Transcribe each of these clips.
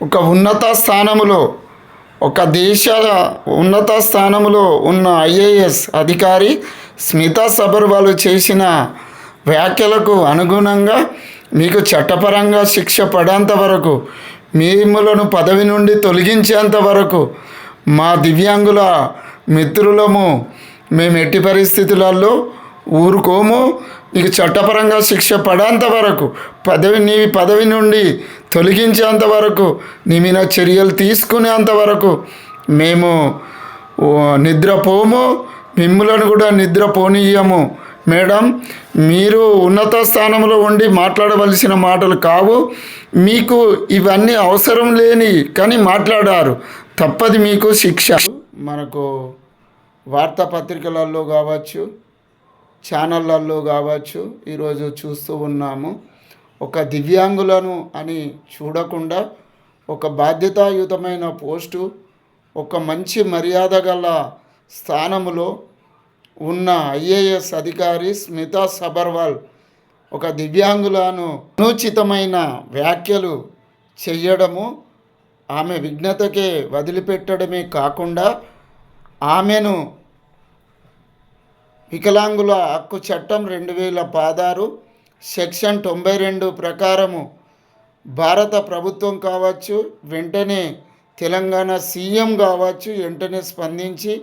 ఒక ఉన్నత స్థానములో ఒక దేశ ఉన్నత స్థానములో ఉన్న ఐఏఎస్ అధికారి స్మితా సబర్వాలు చేసిన వ్యాఖ్యలకు అనుగుణంగా మీకు చట్టపరంగా శిక్ష పడేంత వరకు మిమ్మలను పదవి నుండి తొలగించేంత వరకు మా దివ్యాంగుల మిత్రులము మేము ఎట్టి పరిస్థితులలో ఊరుకోము. నీకు చట్టపరంగా శిక్ష పడేంత వరకు పదవి నీ పదవి నుండి తొలగించేంత వరకు నీ మీద చర్యలు తీసుకునేంత వరకు మేము నిద్రపోము. మిమ్ములను కూడా నిద్రపోనీయము. మేడం మీరు ఉన్నత స్థానంలో ఉండి మాట్లాడవలసిన మాటలు కావు. మీకు ఇవన్నీ అవసరం లేని కానీ మాట్లాడారు. తప్పది మీకు శిక్ష. మనకు వార్తాపత్రికలలో కావచ్చు ఛానళ్ళల్లో కావచ్చు ఈరోజు చూస్తూ ఉన్నాము. ఒక దివ్యాంగులను అని చూడకుండా ఒక బాధ్యతాయుతమైన పోస్టు ఒక మంచి మర్యాద గల స్థానములో ఉన్న ఐఏఎస్ అధికారి స్మితా సబర్వాల్ ఒక దివ్యాంగులను అనుచితమైన వ్యాఖ్యలు చెయ్యడము ఆమె విఘ్నతకే వదిలిపెట్టడమే కాకుండా ఆమెను వికలాంగుల హక్కు చట్టం రెండు వేల పదహారు సెక్షన్ తొంభై రెండు ప్రకారము భారత ప్రభుత్వం కావచ్చు వెంటనే తెలంగాణ సీఎం కావచ్చు వెంటనే స్పందించి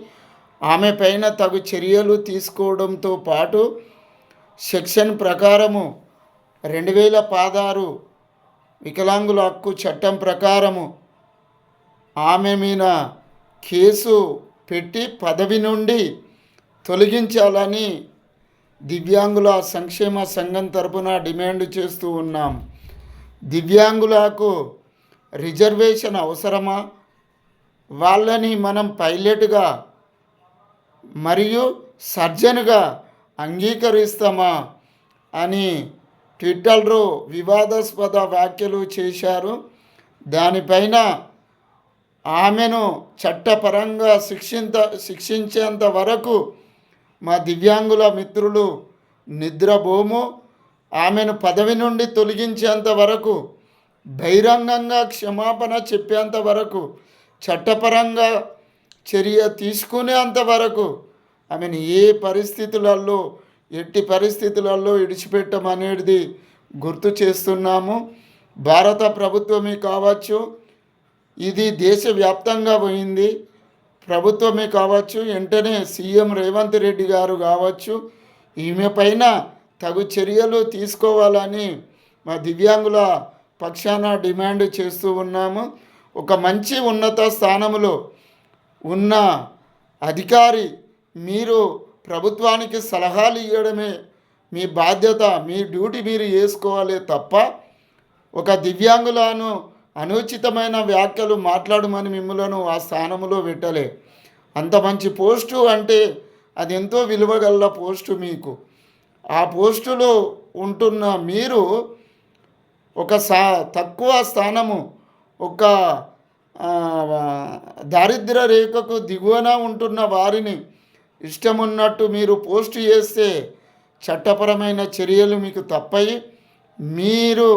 ఆమె పైన తగు చర్యలు తీసుకోవడంతో పాటు సెక్షన్ ప్రకారము రెండు వేల పదహారు వికలాంగుల హక్కు చట్టం ప్రకారము ఆమె మీద కేసు పెట్టి పదవి నుండి తొలగించాలని దివ్యాంగుల సంక్షేమ సంఘం తరపున డిమాండ్ చేస్తూ ఉన్నాం. దివ్యాంగులకు రిజర్వేషన్ అవసరమా? వాళ్ళని మనం పైలట్గా మరియు సర్జన్గా అంగీకరిస్తామా? అని ట్విట్టర్లో వివాదాస్పద వ్యాఖ్యలు చేశారు. దానిపైన ఆమెను చట్టపరంగా శిక్షింత శిక్షించేంత వరకు మా దివ్యాంగుల మిత్రులు నిద్రపోము ఆమెను పదవి నుండి తొలగించేంత వరకు బహిరంగంగా క్షమాపణ చెప్పేంత వరకు చట్టపరంగా చర్య తీసుకునేంత వరకు ఆమెను ఏ పరిస్థితులలో ఎట్టి పరిస్థితులలో విడిచిపెట్టమనేది గుర్తు చేస్తున్నాము. భారత ప్రభుత్వమే కావచ్చు ఇది దేశవ్యాప్తంగా పోయింది. ప్రభుత్వమే కావచ్చు వెంటనే సీఎం రేవంత్ రెడ్డి గారు కావచ్చు ఈమె పైన తగు చర్యలు తీసుకోవాలని మా దివ్యాంగుల పక్షాన డిమాండ్ చేస్తూ ఉన్నాము. ఒక మంచి ఉన్నత స్థానంలో ఉన్న అధికారి మీరు ప్రభుత్వానికి సలహాలు ఇవ్వడమే మీ బాధ్యత మీ డ్యూటీ మీరు చేసుకోవాలి తప్ప ఒక దివ్యాంగులను అనుచితమైన వ్యాఖ్యలు మాట్లాడమని మిమ్మలను ఆ స్థానంలో పెట్టలే. అంత మంచి పోస్టు అంటే అది ఎంతో విలువగల పోస్టు మీకు. ఆ పోస్టులో ఉంటున్న మీరు ఒక సా తక్కువ స్థానము ఒక దారిద్ర దారిద్ర్య రేఖకు దిగువన ఉంటున్న వారిని ఇష్టమున్నట్టు మీరు పోస్ట్ చేస్తే చట్టపరమైన చర్యలు మీకు తప్పయి. మీరు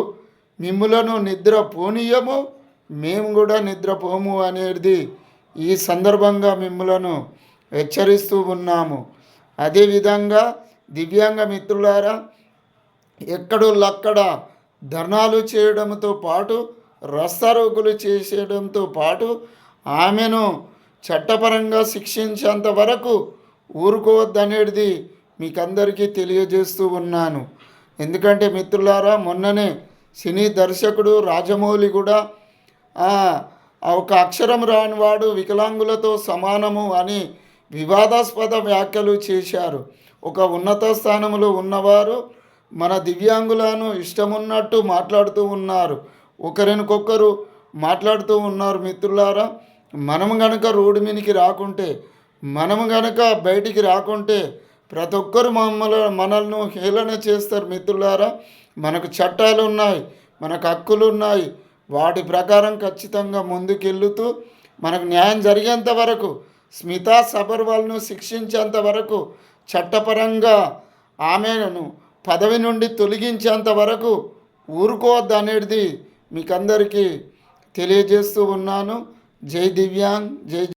మిమ్ములను నిద్ర పోనీయము మేము కూడా నిద్రపోము అనేది ఈ సందర్భంగా మిమ్ములను హెచ్చరిస్తూ ఉన్నాము. అదేవిధంగా దివ్యాంగ మిత్రులారా ఎక్కడోళ్ళక్కడ ధర్నాలు చేయడంతో పాటు రస్తారోకులు చేసేయడంతో పాటు ఆమెను చట్టపరంగా శిక్షించేంత వరకు ఊరుకోవద్దనేది మీకందరికీ తెలియజేస్తూ ఉన్నాను. ఎందుకంటే మిత్రులారా మొన్ననే సినీ దర్శకుడు రాజమౌళి కూడా ఒక అక్షరం రానివాడు వికలాంగులతో సమానము అని వివాదాస్పద వ్యాఖ్యలు చేశారు. ఒక ఉన్నత స్థానంలో ఉన్నవారు మన దివ్యాంగులను ఇష్టమున్నట్టు మాట్లాడుతూ ఉన్నారు. ఒకరినొకరు మాట్లాడుతూ ఉన్నారు మిత్రులారా. మనం గనక రోడ్డు మీదకి రాకుంటే మనం గనక బయటికి రాకుంటే ప్రతి ఒక్కరు మమ్మల్ని మనల్ని హేళన చేస్తారు మిత్రులారా. మనకు చట్టాలు ఉన్నాయి మనకు హక్కులు ఉన్నాయి. వాటి ప్రకారం ఖచ్చితంగా ముందుకెళ్ళుతూ మనకు న్యాయం జరిగేంత వరకు స్మితా సబర్వాల్ను శిక్షించేంత వరకు చట్టపరంగా ఆమెను పదవి నుండి తొలగించేంత వరకు ఊరుకోవద్దు అనేది మీకందరికీ తెలియజేస్తూ ఉన్నాను. జై దివ్యాంగ్ జై